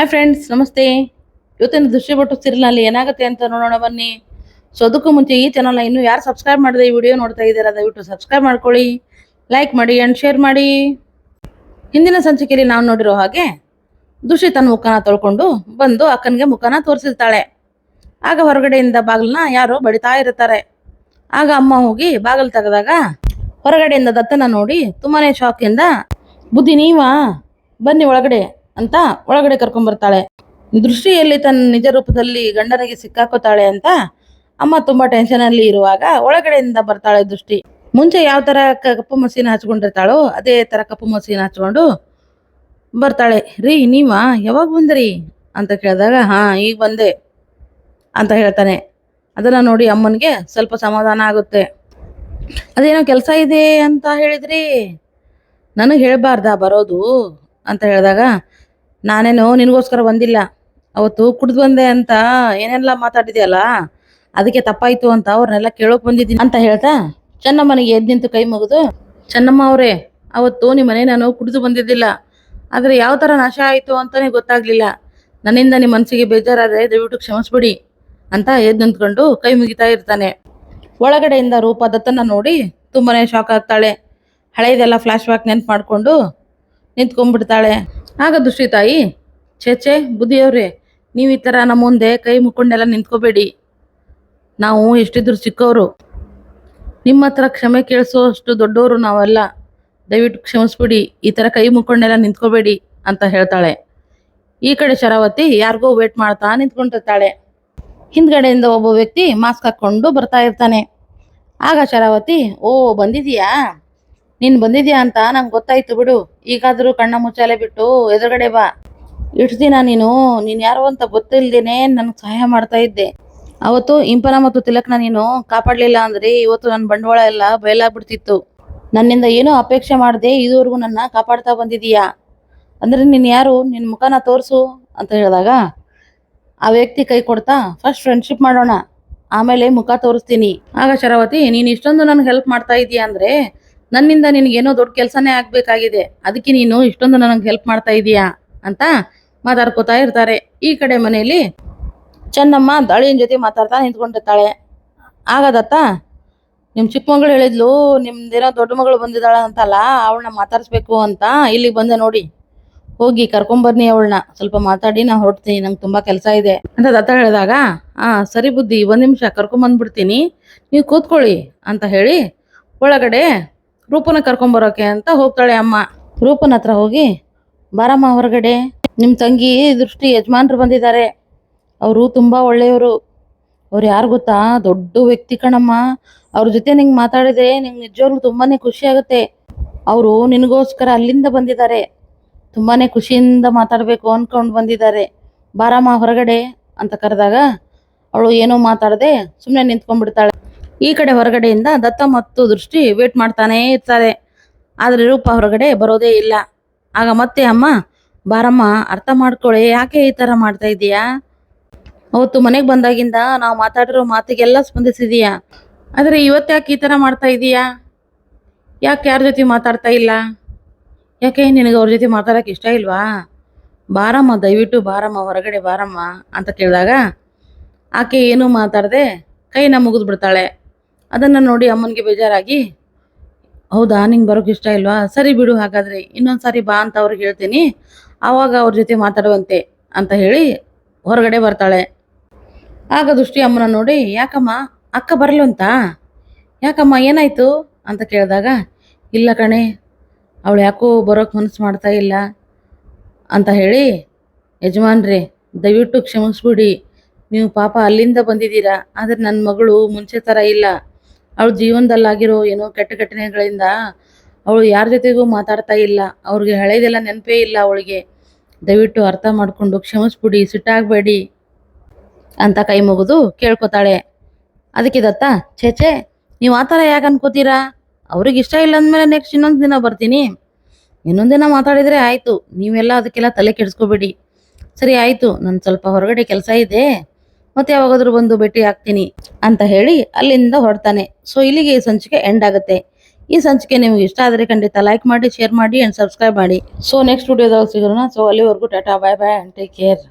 Hi friends ನಮಸ್ತೆ. ಇವತ್ತಿನ ದೃಶ್ಯ ಬಟ್ಟು ಸಿರಿಲಲ್ಲಿ ಏನಾಗುತ್ತೆ ಅಂತ ನೋಡೋಣ ಬನ್ನಿ. ಸೊ ಅದಕ್ಕೂ ಮುಂಚೆ ಈ ಚಾನಲ್ನ ಇನ್ನೂ ಯಾರು ಸಬ್ಸ್ಕ್ರೈಬ್ ಮಾಡಿದೆ ಈ ವಿಡಿಯೋ ನೋಡ್ತಾ ಇದ್ದೀರಾ, ದಯವಿಟ್ಟು ಸಬ್ಸ್ಕ್ರೈಬ್ ಮಾಡ್ಕೊಳ್ಳಿ ಲೈಕ್ ಮಾಡಿ ಆ್ಯಂಡ್ ಶೇರ್ ಮಾಡಿ. ಹಿಂದಿನ ಸಂಚಿಕೆಯಲ್ಲಿ ನಾವು ನೋಡಿರೋ ಹಾಗೆ, ದುಷಿ ತನ್ನ ಮುಖನ ತೊಳ್ಕೊಂಡು ಬಂದು ಅಕ್ಕನಿಗೆ ಮುಖನ ತೋರಿಸಿರ್ತಾಳೆ. ಆಗ ಹೊರಗಡೆಯಿಂದ ಬಾಗಿಲನ್ನ ಯಾರೋ ಬಡಿತಾ ಇರ್ತಾರೆ ಆಗ ಅಮ್ಮ ಹೋಗಿ ಬಾಗಿಲು ತೆಗೆದಾಗ ಹೊರಗಡೆಯಿಂದ ದತ್ತನ ನೋಡಿ ತುಂಬಾನೇ ಶಾಕಿಂದ ಬುದ್ಧಿ ನೀವಾ? ಬನ್ನಿ ಒಳಗಡೆ. ಅಂತ ಒಳಗಡೆ ಕರ್ಕೊಂಡ್ಬರ್ತಾಳೆ ದೃಷ್ಟಿಯಲ್ಲಿ ತನ್ನ ನಿಜ ರೂಪದಲ್ಲಿ ಗಂಡನಿಗೆ ಸಿಕ್ಕಾಕೋತಾಳೆ ಅಂತ ಅಮ್ಮ ತುಂಬಾ ಟೆನ್ಷನ್ ಅಲ್ಲಿ ಇರುವಾಗ ಒಳಗಡೆಯಿಂದ ಬರ್ತಾಳೆ ದೃಷ್ಟಿ. ಮುಂಚೆ ಯಾವ ತರ ಕಪ್ಪು ಮಸೀನ ಹಚ್ಕೊಂಡಿರ್ತಾಳೋ ಅದೇ ತರ ಕಪ್ಪು ಮಸೀನ ಹಚ್ಕೊಂಡು ಬರ್ತಾಳೆ. ರೀ, ನೀವಾ? ಯಾವಾಗ ಬಂದ್ರಿ? ಅಂತ ಕೇಳಿದಾಗ, ಹಾ, ಈಗ ಬಂದೆ ಅಂತ ಹೇಳ್ತಾನೆ. ಅದನ್ನ ನೋಡಿ ಅಮ್ಮನಿಗೆ ಸ್ವಲ್ಪ ಸಮಾಧಾನ ಆಗುತ್ತೆ. ಅದೇನೋ ಕೆಲಸ ಇದೆ ಅಂತ ಹೇಳಿದ್ರಿ. ನನಗೆ ಹೇಳ್ಬಾರ್ದಾ ಬರೋದು? ಅಂತ ಹೇಳಿದಾಗ ನಾನೇನು ನಿನಗೋಸ್ಕರ ಬಂದಿಲ್ಲ. ಅವತ್ತು ಕುಡಿದು ಬಂದೆ ಅಂತ ಏನೆಲ್ಲ ಮಾತಾಡಿದ್ಯಲ್ಲ? ಅದಕ್ಕೆ ತಪ್ಪಾಯಿತು ಅಂತ ಅವ್ರನ್ನೆಲ್ಲ ಕೇಳೋಕೆ ಬಂದಿದ್ದೀನಿ ಅಂತ ಹೇಳ್ತಾ ಚೆನ್ನಮ್ಮನಿಗೆ ಎದ್ದು ನಿಂತು ಕೈ ಮುಗಿದು, ಚೆನ್ನಮ್ಮ ಅವರೇ, ಅವತ್ತು ನಿಮ್ಮ ಮನೆ ನಾನು ಕುಡಿದು ಬಂದಿದ್ದಿಲ್ಲ. ಆದರೆ ಯಾವ ಥರ ನಾಶ ಆಯಿತು ಅಂತಲೇ ಗೊತ್ತಾಗಲಿಲ್ಲ. ನನ್ನಿಂದ ನಿಮ್ಮ ಮನಸ್ಸಿಗೆ ಬೇಜಾರಾದರೆ ದಯವಿಟ್ಟು ಕ್ಷಮಿಸ್ಬಿಡಿ ಅಂತ ಎದ್ದು ನಿಂತ್ಕೊಂಡು ಕೈ ಮುಗಿತಾ ಇರ್ತಾನೆ. ಒಳಗಡೆಯಿಂದ ರೂಪ ದತ್ತನ ನೋಡಿ ತುಂಬಾ ಶಾಕ್ ಆಗ್ತಾಳೆ. ಹಳೆಯದೆಲ್ಲ ಫ್ಲಾಶ್ ಬ್ಯಾಕ್ ನೆನ್ಪು ಮಾಡಿಕೊಂಡು ನಿಂತ್ಕೊಂಡ್ಬಿಡ್ತಾಳೆ. ಆಗ ದುಷ್ಟಿ ತಾಯಿ, ಛೇ ಛೇ, ಬುದ್ಧಿಯವ್ರೆ, ನೀವು ಈ ಥರ ನಮ್ಮ ಮುಂದೆ ಕೈ ಮುಕ್ಕೊಂಡೆಲ್ಲ ನಿಂತ್ಕೋಬೇಡಿ. ನಾವು ಎಷ್ಟಿದ್ರು ಚಿಕ್ಕವರು. ನಿಮ್ಮ ಹತ್ರ ಕ್ಷಮೆ ಕೇಳಿಸೋಷ್ಟು ದೊಡ್ಡವರು ನಾವೆಲ್ಲ. ದಯವಿಟ್ಟು ಕ್ಷಮಿಸ್ಬಿಡಿ, ಈ ಥರ ಕೈ ಮುಕ್ಕೊಂಡೆಲ್ಲ ನಿಂತ್ಕೋಬೇಡಿ ಅಂತ ಹೇಳ್ತಾಳೆ. ಈ ಕಡೆ ಶರಾವತಿ ಯಾರಿಗೋ ವೇಟ್ ಮಾಡ್ತಾ ನಿಂತ್ಕೊಂಡಿರ್ತಾಳೆ. ಹಿಂದ್ಗಡೆಯಿಂದ ಒಬ್ಬ ವ್ಯಕ್ತಿ ಮಾಸ್ಕ್ ಹಾಕ್ಕೊಂಡು ಬರ್ತಾ ಇರ್ತಾನೆ. ಆಗ ಶರಾವತಿ, ಓ ಬಂದಿದೀಯಾ ನೀನ್ ಬಂದಿದ್ಯಾ ಅಂತ ನಂಗೆ ಗೊತ್ತಾಯ್ತು ಬಿಡು. ಈಗಾದ್ರೂ ಕಣ್ಣ ಮುಚ್ಚಾಲೆ ಬಿಟ್ಟು ಎದುರುಗಡೆ ಬಾ. ಇಷ್ಟು ದಿನ ನೀನು, ನೀನ್ ಯಾರು ಅಂತ ಗೊತ್ತಿಲ್ದೇನೆ ನನ್ಗೆ ಸಹಾಯ ಮಾಡ್ತಾ ಇದ್ದೆ. ಅವತ್ತು ಇಂಪನ ಮತ್ತು ತಿಲಕ್ನ ನೀನು ಕಾಪಾಡ್ಲಿಲ್ಲ ಅಂದ್ರೆ ಇವತ್ತು ನನ್ನ ಬಂಡವಾಳ ಎಲ್ಲ ಬಯಲಾಗ್ಬಿಡ್ತಿತ್ತು ನನ್ನಿಂದ ಏನೂ ಅಪೇಕ್ಷೆ ಮಾಡದೆ ಇದುವರೆಗೂ ನನ್ನ ಕಾಪಾಡ್ತಾ ಬಂದಿದೀಯಾ? ಅಂದ್ರೆ ನೀನ್ ಯಾರು? ನಿನ್ ಮುಖನ ತೋರ್ಸು ಅಂತ ಹೇಳಿದಾಗ, ಆ ವ್ಯಕ್ತಿ ಕೈ ಕೊಡ್ತಾ, ಫಸ್ಟ್ ಫ್ರೆಂಡ್ಶಿಪ್ ಮಾಡೋಣ. ಆಮೇಲೆ ಮುಖ ತೋರಿಸ್ತೀನಿ. ಆಗ ಶರಾವತಿ, ನೀನು ಇಷ್ಟೊಂದು ನನಗೆ ಹೆಲ್ಪ್ ಮಾಡ್ತಾ ಇದೀಯಾ ಅಂದ್ರೆ ನನ್ನಿಂದ ನಿನಗೇನೋ ದೊಡ್ಡ ಕೆಲಸನೇ ಆಗ್ಬೇಕಾಗಿದೆ. ಅದಕ್ಕೆ ನೀನು ಇಷ್ಟೊಂದು ನನಗೆ ಹೆಲ್ಪ್ ಮಾಡ್ತಾ ಇದೀಯಾ? ಅಂತ ಮಾತಾಡ್ಕೋತಾ ಇರ್ತಾರೆ. ಈ ಕಡೆ ಮನೆಯಲ್ಲಿ ಚೆನ್ನಮ್ಮ ದಾಳಿಯನ್ ಜೊತೆ ಮಾತಾಡ್ತಾ ನಿಂತ್ಕೊಂಡಿರ್ತಾಳೆ. ಆಗದತ್ತ ನಿಮ್ಮ ಚಿಕ್ಕ ಮಗಳು ಹೇಳಿದ್ಲು, ನಿಮ್ದೇನೋ ದೊಡ್ಡ ಮಗಳು ಬಂದಿದ್ದಾಳ ಅಂತಲ್ಲ, ಅವಳನ್ನ ಮಾತಾಡಿಸ್ಬೇಕು ಅಂತ ಇಲ್ಲಿಗೆ ಬಂದೆ ನೋಡಿ. ಹೋಗಿ ಕರ್ಕೊಂಬರ್ನಿ ಅವಳನ್ನ. ಸ್ವಲ್ಪ ಮಾತಾಡಿ, ನಾ ಹೊರಡ್ತೀನಿ, ನಂಗೆ ತುಂಬಾ ಕೆಲಸ ಇದೆ. ಅಂತ ದತ್ತ ಹೇಳಿದಾಗ, ಆ, ಸರಿ ಬುದ್ಧಿ, ಒಂದು ನಿಮಿಷ ಕರ್ಕೊಂಬಂದ್ಬಿಡ್ತೀನಿ ನೀವು ಕೂತ್ಕೊಳ್ಳಿ ಅಂತ ಹೇಳಿ ಒಳಗಡೆ ರೂಪನ ಕರ್ಕೊಂಬರೋಕೆ ಅಂತ ಹೋಗ್ತಾಳೆ ಅಮ್ಮ. ರೂಪನ ಹತ್ರ ಹೋಗಿ, ಬಾರಮ್ಮ ಹೊರಗಡೆ ನಿಮ್ಮ ತಂಗಿ ದೃಷ್ಟಿ ಯಜಮಾನ್ರು ಬಂದಿದ್ದಾರೆ. ಅವರು ತುಂಬಾ ಒಳ್ಳೆಯವರು. ಅವ್ರು ಯಾರು ಗೊತ್ತಾ? ದೊಡ್ಡ ವ್ಯಕ್ತಿ ಕಣಮ್ಮ. ಅವ್ರ ಜೊತೆ ನಿಂಗೆ ಮಾತಾಡಿದ್ರೆ ನಿಂಗೆ ನಿಜವಾಗ್ಲೂ ತುಂಬಾನೇ ಖುಷಿ ಆಗುತ್ತೆ. ಅವರು ನಿನಗೋಸ್ಕರ ಅಲ್ಲಿಂದ ಬಂದಿದ್ದಾರೆ. ತುಂಬಾನೇ ಖುಷಿಯಿಂದ ಮಾತಾಡಬೇಕು ಅನ್ಕೊಂಡು ಬಂದಿದ್ದಾರೆ. ಬಾರಮ್ಮ ಹೊರಗಡೆ, ಅಂತ ಕರೆದಾಗ ಅವಳು ಏನೋ ಮಾತಾಡದೆ ಸುಮ್ಮನೆ ನಿಂತ್ಕೊಂಡ್ಬಿಡ್ತಾಳೆ. ಈ ಕಡೆ ಹೊರಗಡೆಯಿಂದ ದತ್ತ ಮತ್ತು ದೃಷ್ಟಿ ವೇಟ್ ಮಾಡ್ತಾನೇ ಇರ್ತಾರೆ. ಆದರೆ ರೂಪ ಹೊರಗಡೆ ಬರೋದೇ ಇಲ್ಲ. ಆಗ ಮತ್ತೆ ಅಮ್ಮ, ಬಾರಮ್ಮ, ಅರ್ಥ ಮಾಡ್ಕೊಳ್ಳಿ ಯಾಕೆ ಈ ಥರ ಮಾಡ್ತಾ ಇದೀಯಾ ಅವತ್ತು ಮನೆಗೆ ಬಂದಾಗಿಂದ ನಾವು ಮಾತಾಡಿರೋ ಮಾತಿಗೆಲ್ಲ ಸ್ಪಂದಿಸಿದೀಯಾ? ಆದರೆ ಇವತ್ತು ಯಾಕೆ ಈ ಥರ ಮಾಡ್ತಾ ಇದೀಯಾ ಯಾಕೆ ಯಾರ ಜೊತೆ ಮಾತಾಡ್ತಾ ಇಲ್ಲ? ಯಾಕೆ ನಿನಗೆ ಅವ್ರ ಜೊತೆ ಮಾತಾಡೋಕೆ ಇಷ್ಟ ಇಲ್ವಾ? ಬಾರಮ್ಮ, ದಯವಿಟ್ಟು ಬಾರಮ್ಮ, ಹೊರಗಡೆ ಬಾರಮ್ಮ ಅಂತ ಕೇಳಿದಾಗ ಆಕೆ ಏನೂ ಮಾತಾಡದೆ ಕೈನ ಮುಗಿದು ಬಿಡ್ತಾಳೆ ಅದನ್ನು ನೋಡಿ ಅಮ್ಮನಿಗೆ ಬೇಜಾರಾಗಿ, ಹೌದಾ, ನಿಂಗೆ ಬರೋಕೆ ಇಷ್ಟ ಇಲ್ವಾ? ಸರಿ ಬಿಡು ಹಾಗಾದರೆ ಇನ್ನೊಂದು ಸಾರಿ ಬಾ ಅಂತ ಅವ್ರಿಗೆ ಹೇಳ್ತೀನಿ. ಆವಾಗ ಅವ್ರ ಜೊತೆ ಮಾತಾಡುವಂತೆ ಅಂತ ಹೇಳಿ ಹೊರಗಡೆ ಬರ್ತಾಳೆ. ಆಗ ದೃಷ್ಟಿ ಅಮ್ಮನ ನೋಡಿ, ಯಾಕಮ್ಮ, ಅಕ್ಕ ಬರಲ್ವಂತ ಯಾಕಮ್ಮ, ಏನಾಯ್ತು? ಅಂತ ಕೇಳಿದಾಗ, ಇಲ್ಲ ಕಣೆ, ಅವಳು ಯಾಕೋ ಬರೋಕೆ ಮನಸ್ಸು ಮಾಡ್ತಾ ಇಲ್ಲ ಅಂತ ಹೇಳಿ, ಯಜಮಾನ್ರಿ, ದಯವಿಟ್ಟು ಕ್ಷಮಿಸ್ಬಿಡಿ. ನೀವು ಪಾಪ ಅಲ್ಲಿಂದ ಬಂದಿದ್ದೀರಾ, ಆದರೆ ನನ್ನ ಮಗಳು ಮುಂಚೆ ಥರ ಇಲ್ಲ. ಅವಳು ಜೀವನದಲ್ಲಾಗಿರೋ ಏನೋ ಕೆಟ್ಟ ಘಟನೆಗಳಿಂದ ಅವಳು ಯಾರ ಜೊತೆಗೂ ಮಾತಾಡ್ತಾ ಇಲ್ಲ. ಅವ್ರಿಗೆ ಹಳೇದೆಲ್ಲ ನೆನಪೇ ಇಲ್ಲ ಅವಳಿಗೆ. ದಯವಿಟ್ಟು ಅರ್ಥ ಮಾಡಿಕೊಂಡು ಕ್ಷಮಿಸ್ಬಿಡಿ, ಸಿಟ್ಟಾಗಬೇಡಿ ಅಂತ ಕೈ ಮುಗಿದು ಕೇಳ್ಕೊತಾಳೆ. ಅದಕ್ಕೆ ದತ್ತ, ಛೇ ಛೇ, ನೀವು ಆ ಥರ ಯಾಕೆ ಅನ್ಕೋತೀರಾ? ಅವ್ರಿಗೆ ಇಷ್ಟ ಇಲ್ಲ ಅಂದಮೇಲೆ ನೆಕ್ಸ್ಟ್ ಇನ್ನೊಂದು ದಿನ ಬರ್ತೀನಿ. ಇನ್ನೊಂದು ದಿನ ಮಾತಾಡಿದರೆ ಆಯಿತು. ನೀವೆಲ್ಲ ಅದಕ್ಕೆಲ್ಲ ತಲೆ ಕೆಡಿಸ್ಕೋಬೇಡಿ. ಸರಿ, ಆಯಿತು. ನಾನು ಸ್ವಲ್ಪ ಹೊರಗಡೆ ಕೆಲಸ ಇದೆ. ಮತ್ತೆ ಯಾವಾಗಾದ್ರೂ ಬಂದು ಭೇಟಿ ಆಗ್ತೀನಿ ಅಂತ ಹೇಳಿ ಅಲ್ಲಿಂದ ಹೊರಡ್ತಾನೆ. ಸೊ ಇಲ್ಲಿಗೆ ಈ ಸಂಚಿಕೆ ಎಂಡ್ ಆಗುತ್ತೆ. ಈ ಸಂಚಿಕೆ ನಿಮ್ಗೆ ಇಷ್ಟ ಆದರೆ ಖಂಡಿತ ಲೈಕ್ ಮಾಡಿ ಶೇರ್ ಮಾಡಿ ಅಂಡ್ ಸಬ್ಸ್ಕ್ರೈಬ್ ಮಾಡಿ. ಸೊ ನೆಕ್ಸ್ಟ್ ವಿಡಿಯೋದಾಗ ಸಿಗೋಣ. ಸೊ ಅಲ್ಲಿವರೆಗೂ tata bye bye and take care